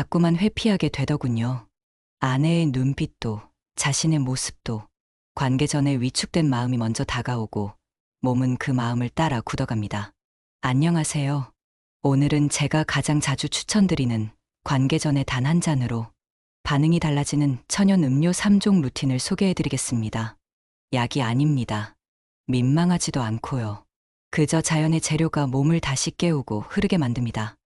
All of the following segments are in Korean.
자꾸만 회피하게 되더군요. 아내의 눈빛도 자신의 모습도 관계 전에 위축된 마음이 먼저 다가오고 몸은 그 마음을 따라 굳어갑니다. 안녕하세요. 오늘은 제가 가장 자주 추천드리는 관계 전의 단한 잔으로 반응이 달라지는 천연 음료 3종 루틴을 소개해드리겠습니다. 약이 아닙니다. 민망하지도 않고요. 그저 자연의 재료가 몸을 다시 깨우고 흐르게 만듭니다.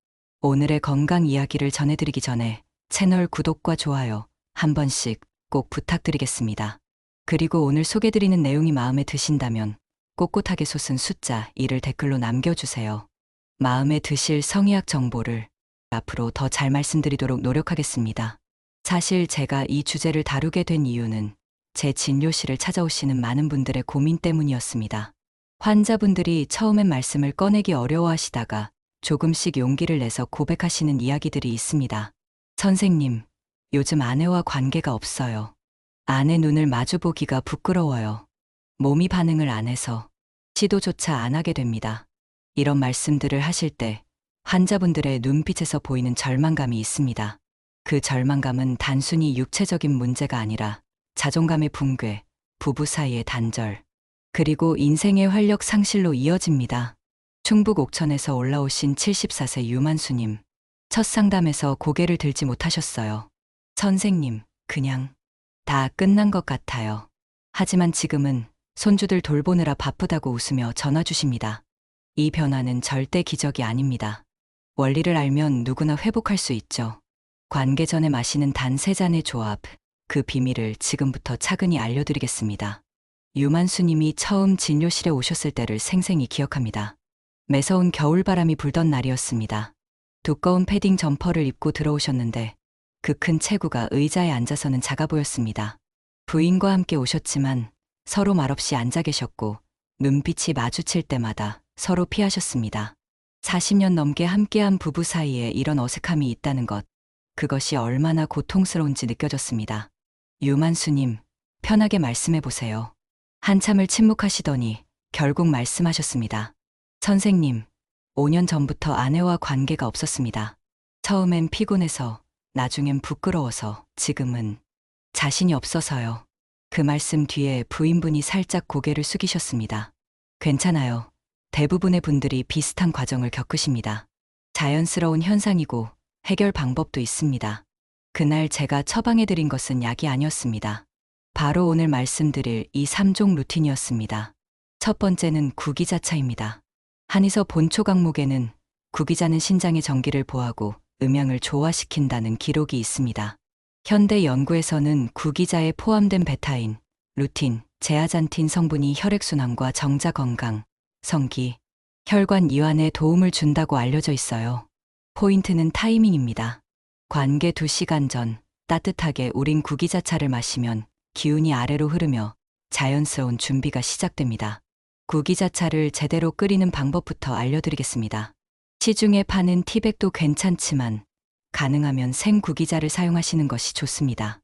오늘의 건강 이야기를 전해드리기 전에 채널 구독과 좋아요 한 번씩 꼭 부탁드리겠습니다. 그리고 오늘 소개드리는 내용이 마음에 드신다면 꼿꼿하게 솟은 숫자 1을 댓글로 남겨주세요. 마음에 드실 성의학 정보를 앞으로 더 잘 말씀드리도록 노력하겠습니다. 사실 제가 이 주제를 다루게 된 이유는 제 진료실을 찾아오시는 많은 분들의 고민 때문이었습니다. 환자분들이 처음엔 말씀을 꺼내기 어려워하시다가 조금씩 용기를 내서 고백하시는 이야기들이 있습니다. 선생님, 요즘 아내와 관계가 없어요. 아내 눈을 마주보기가 부끄러워요. 몸이 반응을 안 해서 시도조차 안 하게 됩니다. 이런 말씀들을 하실 때 환자분들의 눈빛에서 보이는 절망감이 있습니다. 그 절망감은 단순히 육체적인 문제가 아니라 자존감의 붕괴, 부부 사이의 단절, 그리고 인생의 활력 상실로 이어집니다. 충북 옥천에서 올라오신 74세 유만수님. 첫 상담에서 고개를 들지 못하셨어요. 선생님, 그냥 다 끝난 것 같아요. 하지만 지금은 손주들 돌보느라 바쁘다고 웃으며 전화 주십니다. 이 변화는 절대 기적이 아닙니다. 원리를 알면 누구나 회복할 수 있죠. 관계 전에 마시는 단 세 잔의 조합, 그 비밀을 지금부터 차근히 알려드리겠습니다. 유만수님이 처음 진료실에 오셨을 때를 생생히 기억합니다. 매서운 겨울바람이 불던 날이었습니다. 두꺼운 패딩 점퍼를 입고 들어오셨는데 그 큰 체구가 의자에 앉아서는 작아 보였습니다. 부인과 함께 오셨지만 서로 말없이 앉아 계셨고 눈빛이 마주칠 때마다 서로 피하셨습니다. 40년 넘게 함께한 부부 사이에 이런 어색함이 있다는 것, 그것이 얼마나 고통스러운지 느껴졌습니다. 유만수님, 편하게 말씀해 보세요. 한참을 침묵하시더니 결국 말씀하셨습니다. 선생님, 5년 전부터 아내와 관계가 없었습니다. 처음엔 피곤해서, 나중엔 부끄러워서, 지금은 자신이 없어서요. 그 말씀 뒤에 부인분이 살짝 고개를 숙이셨습니다. 괜찮아요. 대부분의 분들이 비슷한 과정을 겪으십니다. 자연스러운 현상이고 해결 방법도 있습니다. 그날 제가 처방해드린 것은 약이 아니었습니다. 바로 오늘 말씀드릴 이 3종 루틴이었습니다. 첫 번째는 구기자차입니다. 한의서 본초 강목에는 구기자는 신장의 전기를 보하고 음양을 조화시킨다는 기록이 있습니다. 현대 연구에서는 구기자에 포함된 베타인, 루틴, 제아잔틴 성분이 혈액순환과 정자 건강, 성기, 혈관 이완에 도움을 준다고 알려져 있어요. 포인트는 타이밍입니다. 관계 2시간 전 따뜻하게 우린 구기자차를 마시면 기운이 아래로 흐르며 자연스러운 준비가 시작됩니다. 구기자차를 제대로 끓이는 방법부터 알려드리겠습니다. 시중에 파는 티백도 괜찮지만 가능하면 생 구기자를 사용하시는 것이 좋습니다.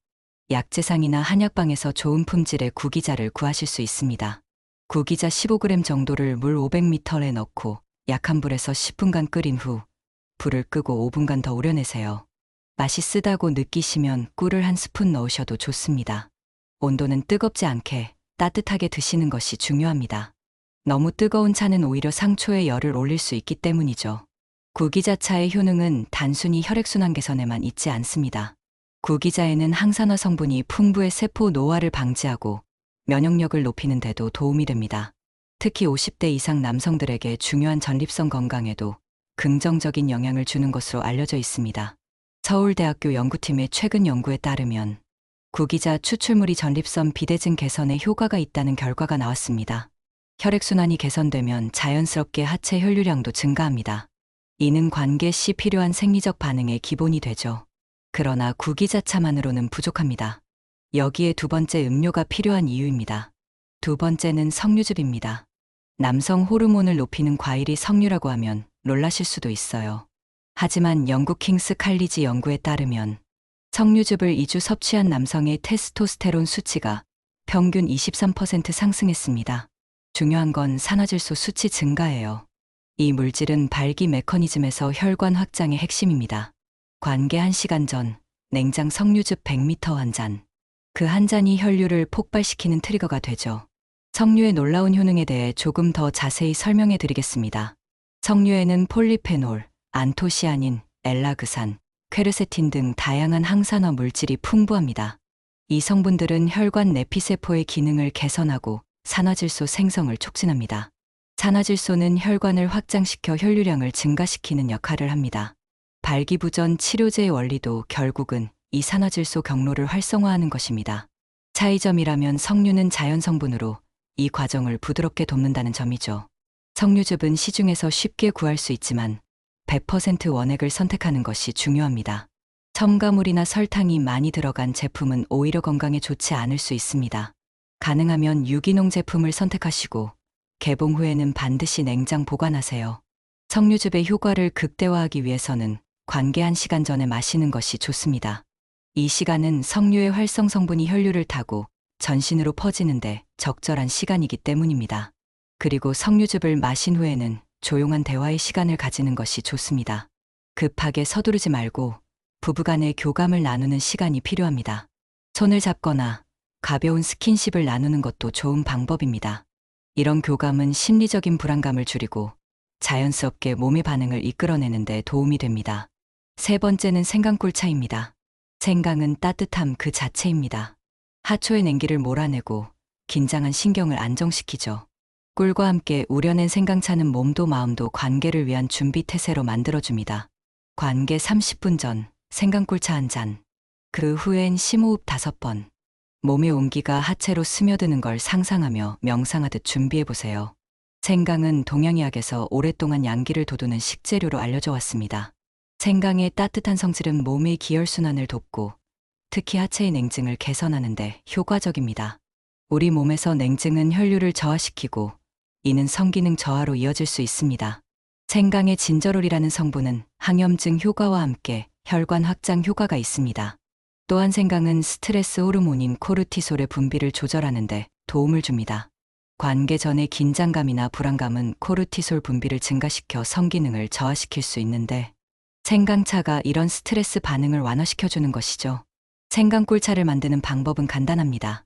약재상이나 한약방에서 좋은 품질의 구기자를 구하실 수 있습니다. 구기자 15g 정도를 물 500ml에 넣고 약한 불에서 10분간 끓인 후 불을 끄고 5분간 더 우려내세요. 맛이 쓰다고 느끼시면 꿀을 한 스푼 넣으셔도 좋습니다. 온도는 뜨겁지 않게 따뜻하게 드시는 것이 중요합니다. 너무 뜨거운 차는 오히려 상초에 열을 올릴 수 있기 때문이죠. 구기자차의 효능은 단순히 혈액순환 개선에만 있지 않습니다. 구기자에는 항산화 성분이 풍부해 세포 노화를 방지하고 면역력을 높이는 데도 도움이 됩니다. 특히 50대 이상 남성들에게 중요한 전립선 건강에도 긍정적인 영향을 주는 것으로 알려져 있습니다. 서울대학교 연구팀의 최근 연구에 따르면 구기자 추출물이 전립선 비대증 개선에 효과가 있다는 결과가 나왔습니다. 혈액순환이 개선되면 자연스럽게 하체 혈류량도 증가합니다. 이는 관계 시 필요한 생리적 반응의 기본이 되죠. 그러나 구기자차만으로는 부족합니다. 여기에 두 번째 음료가 필요한 이유입니다. 두 번째는 석류즙입니다. 남성 호르몬을 높이는 과일이 석류라고 하면 놀라실 수도 있어요. 하지만 영국 킹스 칼리지 연구에 따르면 석류즙을 2주 섭취한 남성의 테스토스테론 수치가 평균 23% 상승했습니다. 중요한 건 산화질소 수치 증가예요. 이 물질은 발기 메커니즘에서 혈관 확장의 핵심입니다. 관계 1시간 전 냉장 석류즙 100m 한 잔. 그 한 잔이 혈류를 폭발시키는 트리거가 되죠. 석류의 놀라운 효능에 대해 조금 더 자세히 설명해 드리겠습니다. 석류에는 폴리페놀, 안토시아닌, 엘라그산, 퀘르세틴 등 다양한 항산화 물질이 풍부합니다. 이 성분들은 혈관 내피세포의 기능을 개선하고 산화질소 생성을 촉진합니다. 산화질소는 혈관을 확장시켜 혈류량을 증가시키는 역할을 합니다. 발기부전 치료제의 원리도 결국은 이 산화질소 경로를 활성화하는 것입니다. 차이점이라면 석류는 자연 성분으로 이 과정을 부드럽게 돕는다는 점이죠. 석류즙은 시중에서 쉽게 구할 수 있지만 100% 원액을 선택하는 것이 중요합니다. 첨가물이나 설탕이 많이 들어간 제품은 오히려 건강에 좋지 않을 수 있습니다. 가능하면 유기농 제품을 선택하시고 개봉 후에는 반드시 냉장 보관하세요. 석류즙의 효과를 극대화하기 위해서는 관계 1시간 전에 마시는 것이 좋습니다. 이 시간은 석류의 활성 성분이 혈류를 타고 전신으로 퍼지는데 적절한 시간이기 때문입니다. 그리고 석류즙을 마신 후에는 조용한 대화의 시간을 가지는 것이 좋습니다. 급하게 서두르지 말고 부부간의 교감을 나누는 시간이 필요합니다. 손을 잡거나 가벼운 스킨십을 나누는 것도 좋은 방법입니다. 이런 교감은 심리적인 불안감을 줄이고 자연스럽게 몸의 반응을 이끌어내는데 도움이 됩니다. 세 번째는 생강꿀차입니다. 생강은 따뜻함 그 자체입니다. 하초의 냉기를 몰아내고 긴장한 신경을 안정시키죠. 꿀과 함께 우려낸 생강차는 몸도 마음도 관계를 위한 준비 태세로 만들어줍니다. 관계 30분 전 생강꿀차 한 잔. 그 후엔 심호흡 5번. 몸의 온기가 하체로 스며드는 걸 상상하며 명상하듯 준비해 보세요. 생강은 동양의학에서 오랫동안 양기를 돋우는 식재료로 알려져 왔습니다. 생강의 따뜻한 성질은 몸의 기혈순환을 돕고 특히 하체의 냉증을 개선하는데 효과적입니다. 우리 몸에서 냉증은 혈류를 저하시키고 이는 성기능 저하로 이어질 수 있습니다. 생강의 진저롤이라는 성분은 항염증 효과와 함께 혈관 확장 효과가 있습니다. 또한 생강은 스트레스 호르몬인 코르티솔의 분비를 조절하는데 도움을 줍니다. 관계 전의 긴장감이나 불안감은 코르티솔 분비를 증가시켜 성기능을 저하시킬 수 있는데 생강차가 이런 스트레스 반응을 완화시켜주는 것이죠. 생강꿀차를 만드는 방법은 간단합니다.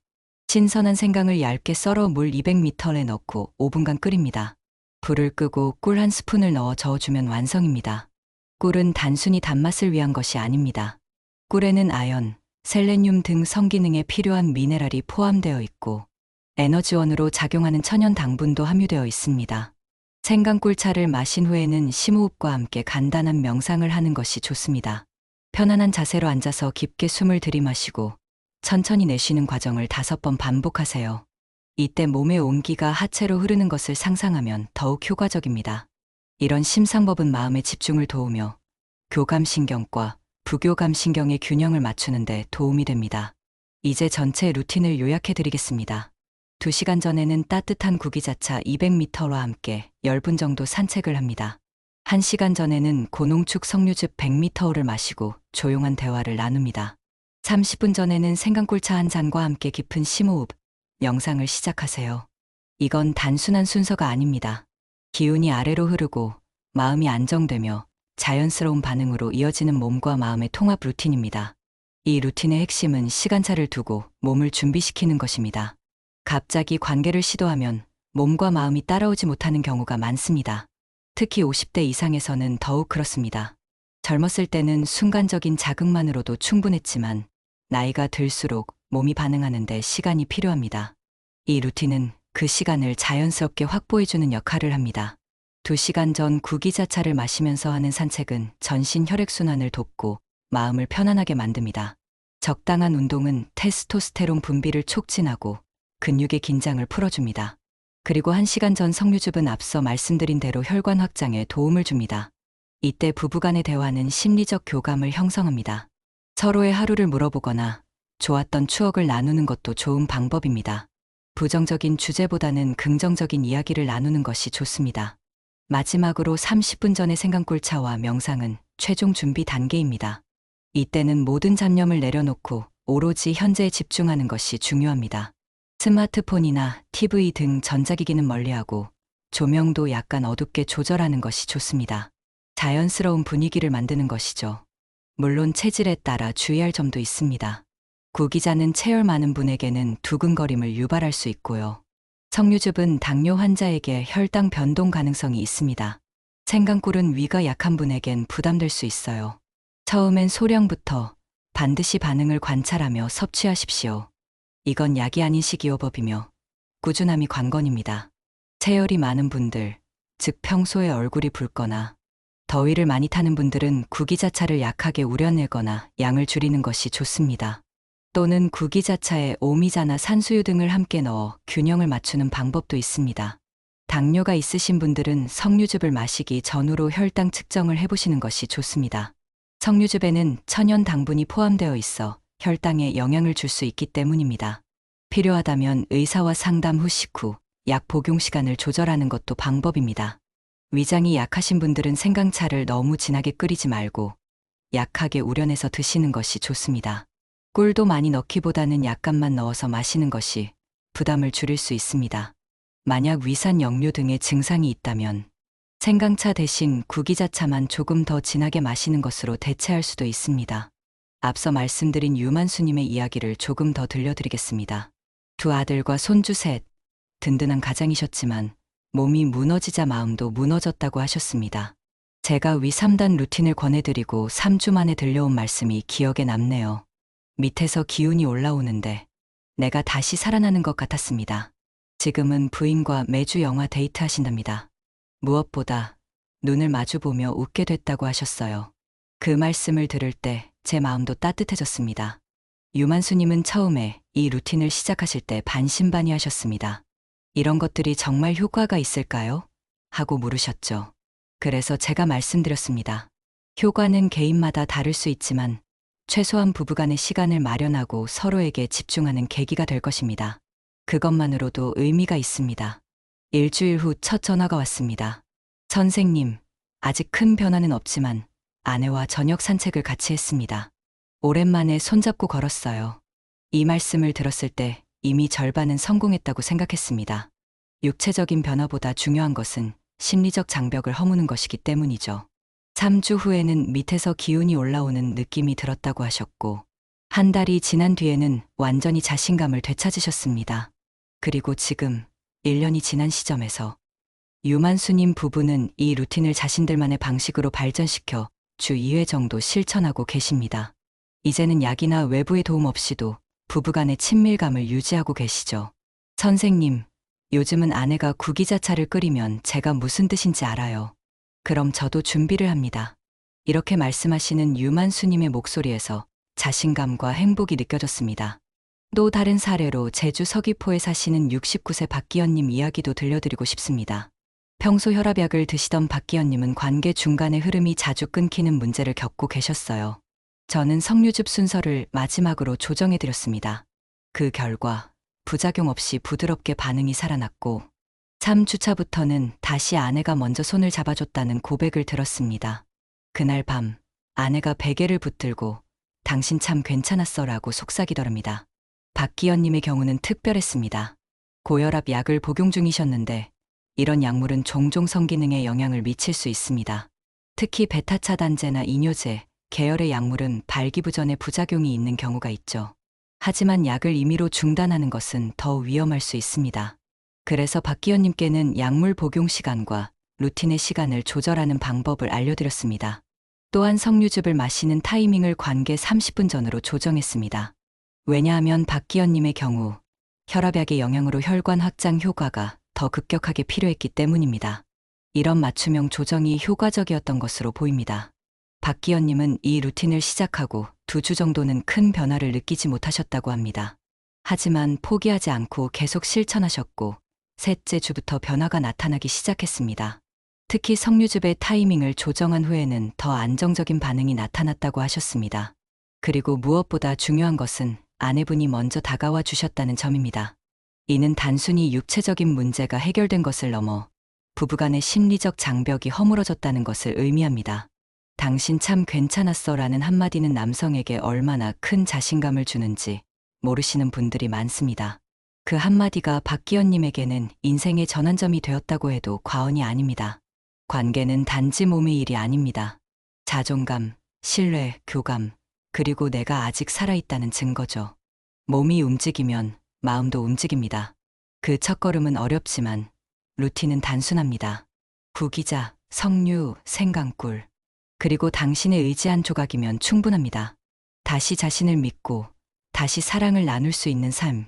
신선한 생강을 얇게 썰어 물 200ml에 넣고 5분간 끓입니다. 불을 끄고 꿀 한 스푼을 넣어 저어주면 완성입니다. 꿀은 단순히 단맛을 위한 것이 아닙니다. 꿀에는 아연, 셀레늄 등 성기능에 필요한 미네랄이 포함되어 있고 에너지원으로 작용하는 천연 당분도 함유되어 있습니다. 생강꿀차를 마신 후에는 심호흡과 함께 간단한 명상을 하는 것이 좋습니다. 편안한 자세로 앉아서 깊게 숨을 들이마시고 천천히 내쉬는 과정을 다섯 번 반복하세요. 이때 몸의 온기가 하체로 흐르는 것을 상상하면 더욱 효과적입니다. 이런 심상법은 마음의 집중을 도우며 교감신경과 부교감 신경의 균형을 맞추는데 도움이 됩니다. 이제 전체 루틴을 요약해 드리겠습니다. 2시간 전에는 따뜻한 구기자차 200m와 함께 10분 정도 산책을 합니다. 1시간 전에는 고농축 석류즙 100m를 마시고 조용한 대화를 나눕니다. 30분 전에는 생강꿀차 한 잔과 함께 깊은 심호흡, 명상을 시작하세요. 이건 단순한 순서가 아닙니다. 기운이 아래로 흐르고 마음이 안정되며 자연스러운 반응으로 이어지는 몸과 마음의 통합 루틴입니다. 이 루틴의 핵심은 시간차를 두고 몸을 준비시키는 것입니다. 갑자기 관계를 시도하면 몸과 마음이 따라오지 못하는 경우가 많습니다. 특히 50대 이상에서는 더욱 그렇습니다. 젊었을 때는 순간적인 자극만으로도 충분했지만 나이가 들수록 몸이 반응하는데 시간이 필요합니다. 이 루틴은 그 시간을 자연스럽게 확보해주는 역할을 합니다. 2시간 전 구기자차를 마시면서 하는 산책은 전신 혈액순환을 돕고 마음을 편안하게 만듭니다. 적당한 운동은 테스토스테론 분비를 촉진하고 근육의 긴장을 풀어줍니다. 그리고 1시간 전 석류즙은 앞서 말씀드린 대로 혈관 확장에 도움을 줍니다. 이때 부부간의 대화는 심리적 교감을 형성합니다. 서로의 하루를 물어보거나 좋았던 추억을 나누는 것도 좋은 방법입니다. 부정적인 주제보다는 긍정적인 이야기를 나누는 것이 좋습니다. 마지막으로 30분 전의 생강꿀차와 명상은 최종 준비 단계입니다. 이때는 모든 잡념을 내려놓고 오로지 현재에 집중하는 것이 중요합니다. 스마트폰이나 TV 등 전자기기는 멀리하고 조명도 약간 어둡게 조절하는 것이 좋습니다. 자연스러운 분위기를 만드는 것이죠. 물론 체질에 따라 주의할 점도 있습니다. 구기자는 체열 많은 분에게는 두근거림을 유발할 수 있고요. 석류즙은 당뇨 환자에게 혈당 변동 가능성이 있습니다. 생강꿀은 위가 약한 분에겐 부담될 수 있어요. 처음엔 소량부터 반드시 반응을 관찰하며 섭취하십시오. 이건 약이 아닌 식이요법이며 꾸준함이 관건입니다. 체열이 많은 분들, 즉 평소에 얼굴이 붉거나 더위를 많이 타는 분들은 구기자차를 약하게 우려내거나 양을 줄이는 것이 좋습니다. 또는 구기자차에 오미자나 산수유 등을 함께 넣어 균형을 맞추는 방법도 있습니다. 당뇨가 있으신 분들은 석류즙을 마시기 전후로 혈당 측정을 해보시는 것이 좋습니다. 석류즙에는 천연 당분이 포함되어 있어 혈당에 영향을 줄 수 있기 때문입니다. 필요하다면 의사와 상담 후 식후 약 복용 시간을 조절하는 것도 방법입니다. 위장이 약하신 분들은 생강차를 너무 진하게 끓이지 말고 약하게 우려내서 드시는 것이 좋습니다. 꿀도 많이 넣기보다는 약간만 넣어서 마시는 것이 부담을 줄일 수 있습니다. 만약 위산 역류 등의 증상이 있다면 생강차 대신 구기자차만 조금 더 진하게 마시는 것으로 대체할 수도 있습니다. 앞서 말씀드린 유만수님의 이야기를 조금 더 들려드리겠습니다. 두 아들과 손주 셋, 든든한 가장이셨지만 몸이 무너지자 마음도 무너졌다고 하셨습니다. 제가 위 3단 루틴을 권해드리고 3주 만에 들려온 말씀이 기억에 남네요. 밑에서 기운이 올라오는데 내가 다시 살아나는 것 같았습니다. 지금은 부인과 매주 영화 데이트 하신답니다. 무엇보다 눈을 마주보며 웃게 됐다고 하셨어요. 그 말씀을 들을 때 제 마음도 따뜻해졌습니다. 유만수님은 처음에 이 루틴을 시작하실 때 반신반의 하셨습니다. 이런 것들이 정말 효과가 있을까요? 하고 물으셨죠. 그래서 제가 말씀드렸습니다. 효과는 개인마다 다를 수 있지만 최소한 부부간의 시간을 마련하고 서로에게 집중하는 계기가 될 것입니다. 그것만으로도 의미가 있습니다. 일주일 후 첫 전화가 왔습니다. 선생님, 아직 큰 변화는 없지만 아내와 저녁 산책을 같이 했습니다. 오랜만에 손잡고 걸었어요. 이 말씀을 들었을 때 이미 절반은 성공했다고 생각했습니다. 육체적인 변화보다 중요한 것은 심리적 장벽을 허무는 것이기 때문이죠. 3주 후에는 밑에서 기운이 올라오는 느낌이 들었다고 하셨고, 한 달이 지난 뒤에는 완전히 자신감을 되찾으셨습니다. 그리고 지금 1년이 지난 시점에서 유만수님 부부는 이 루틴을 자신들만의 방식으로 발전시켜 주 2회 정도 실천하고 계십니다. 이제는 약이나 외부의 도움 없이도 부부간의 친밀감을 유지하고 계시죠. 선생님, 요즘은 아내가 구기자차를 끓이면 제가 무슨 뜻인지 알아요. 그럼 저도 준비를 합니다. 이렇게 말씀하시는 유만수님의 목소리에서 자신감과 행복이 느껴졌습니다. 또 다른 사례로 제주 서귀포에 사시는 69세 박기현님 이야기도 들려드리고 싶습니다. 평소 혈압약을 드시던 박기현님은 관계 중간에 흐름이 자주 끊기는 문제를 겪고 계셨어요. 저는 석류즙 순서를 마지막으로 조정해드렸습니다. 그 결과 부작용 없이 부드럽게 반응이 살아났고 3주차부터는 다시 아내가 먼저 손을 잡아줬다는 고백을 들었습니다. 그날 밤 아내가 베개를 붙들고 당신 참 괜찮았어 라고 속삭이더랍니다. 박기현님의 경우는 특별했습니다. 고혈압 약을 복용 중이셨는데 이런 약물은 종종 성기능에 영향을 미칠 수 있습니다. 특히 베타 차단제나 이뇨제, 계열의 약물은 발기부전의 부작용이 있는 경우가 있죠. 하지만 약을 임의로 중단하는 것은 더 위험할 수 있습니다. 그래서 박기현님께는 약물 복용 시간과 루틴의 시간을 조절하는 방법을 알려드렸습니다. 또한 석류즙을 마시는 타이밍을 관계 30분 전으로 조정했습니다. 왜냐하면 박기현님의 경우 혈압약의 영향으로 혈관 확장 효과가 더 급격하게 필요했기 때문입니다. 이런 맞춤형 조정이 효과적이었던 것으로 보입니다. 박기현님은 이 루틴을 시작하고 두 주 정도는 큰 변화를 느끼지 못하셨다고 합니다. 하지만 포기하지 않고 계속 실천하셨고 셋째 주부터 변화가 나타나기 시작했습니다. 특히 석류즙의 타이밍을 조정한 후에는 더 안정적인 반응이 나타났다고 하셨습니다. 그리고 무엇보다 중요한 것은 아내분이 먼저 다가와 주셨다는 점입니다. 이는 단순히 육체적인 문제가 해결된 것을 넘어 부부간의 심리적 장벽이 허물어졌다는 것을 의미합니다. 당신 참 괜찮았어 라는 한마디는 남성에게 얼마나 큰 자신감을 주는지 모르시는 분들이 많습니다. 그 한마디가 박기현님에게는 인생의 전환점이 되었다고 해도 과언이 아닙니다. 관계는 단지 몸의 일이 아닙니다. 자존감, 신뢰, 교감, 그리고 내가 아직 살아있다는 증거죠. 몸이 움직이면 마음도 움직입니다. 그 첫걸음은 어렵지만 루틴은 단순합니다. 구기자, 석류, 생강꿀. 그리고 당신의 의지 한 조각이면 충분합니다. 다시 자신을 믿고 다시 사랑을 나눌 수 있는 삶.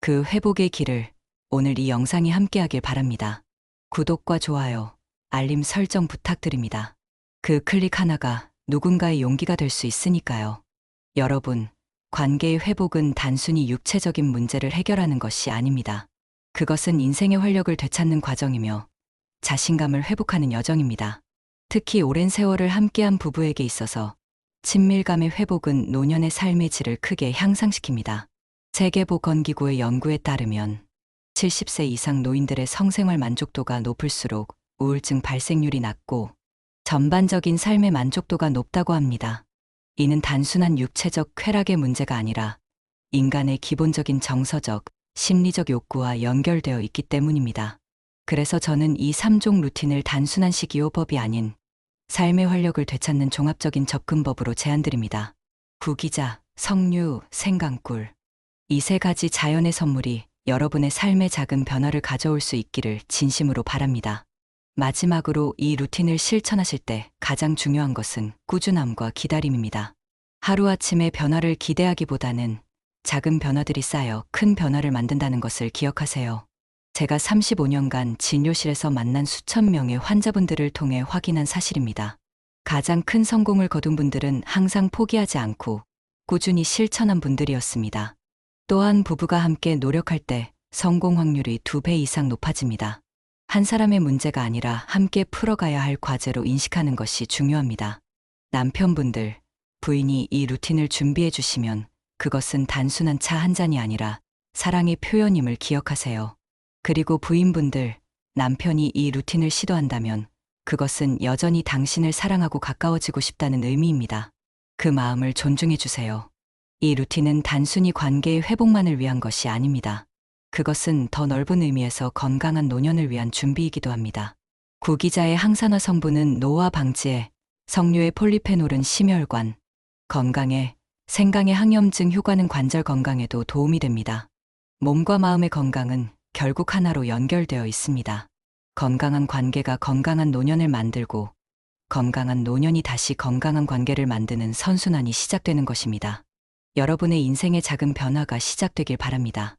그 회복의 길을 오늘 이 영상이 함께하길 바랍니다. 구독과 좋아요, 알림 설정 부탁드립니다. 그 클릭 하나가 누군가의 용기가 될 수 있으니까요. 여러분, 관계의 회복은 단순히 육체적인 문제를 해결하는 것이 아닙니다. 그것은 인생의 활력을 되찾는 과정이며 자신감을 회복하는 여정입니다. 특히 오랜 세월을 함께한 부부에게 있어서 친밀감의 회복은 노년의 삶의 질을 크게 향상시킵니다. 세계보건기구의 연구에 따르면 70세 이상 노인들의 성생활 만족도가 높을수록 우울증 발생률이 낮고 전반적인 삶의 만족도가 높다고 합니다. 이는 단순한 육체적 쾌락의 문제가 아니라 인간의 기본적인 정서적, 심리적 욕구와 연결되어 있기 때문입니다. 그래서 저는 이 3종 루틴을 단순한 식이요법이 아닌 삶의 활력을 되찾는 종합적인 접근법으로 제안드립니다. 구기자, 석류, 생강꿀. 이 세 가지 자연의 선물이 여러분의 삶의 작은 변화를 가져올 수 있기를 진심으로 바랍니다. 마지막으로 이 루틴을 실천하실 때 가장 중요한 것은 꾸준함과 기다림입니다. 하루아침에 변화를 기대하기보다는 작은 변화들이 쌓여 큰 변화를 만든다는 것을 기억하세요. 제가 35년간 진료실에서 만난 수천 명의 환자분들을 통해 확인한 사실입니다. 가장 큰 성공을 거둔 분들은 항상 포기하지 않고 꾸준히 실천한 분들이었습니다. 또한 부부가 함께 노력할 때 성공 확률이 두 배 이상 높아집니다. 한 사람의 문제가 아니라 함께 풀어가야 할 과제로 인식하는 것이 중요합니다. 남편분들, 부인이 이 루틴을 준비해 주시면 그것은 단순한 차 한 잔이 아니라 사랑의 표현임을 기억하세요. 그리고 부인분들, 남편이 이 루틴을 시도한다면 그것은 여전히 당신을 사랑하고 가까워지고 싶다는 의미입니다. 그 마음을 존중해 주세요. 이 루틴은 단순히 관계의 회복만을 위한 것이 아닙니다. 그것은 더 넓은 의미에서 건강한 노년을 위한 준비이기도 합니다. 구기자의 항산화 성분은 노화 방지에, 석류의 폴리페놀은 심혈관, 건강에, 생강의 항염증 효과는 관절 건강에도 도움이 됩니다. 몸과 마음의 건강은 결국 하나로 연결되어 있습니다. 건강한 관계가 건강한 노년을 만들고 건강한 노년이 다시 건강한 관계를 만드는 선순환이 시작되는 것입니다. 여러분의 인생의 작은 변화가 시작되길 바랍니다.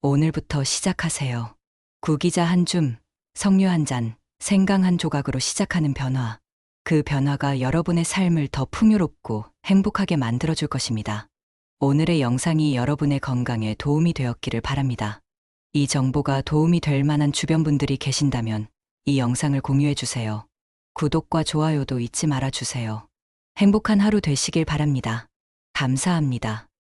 오늘부터 시작하세요. 구기자 한 줌, 석류 한 잔, 생강 한 조각으로 시작하는 변화. 그 변화가 여러분의 삶을 더 풍요롭고 행복하게 만들어줄 것입니다. 오늘의 영상이 여러분의 건강에 도움이 되었기를 바랍니다. 이 정보가 도움이 될 만한 주변 분들이 계신다면 이 영상을 공유해 주세요. 구독과 좋아요도 잊지 말아 주세요. 행복한 하루 되시길 바랍니다. 감사합니다.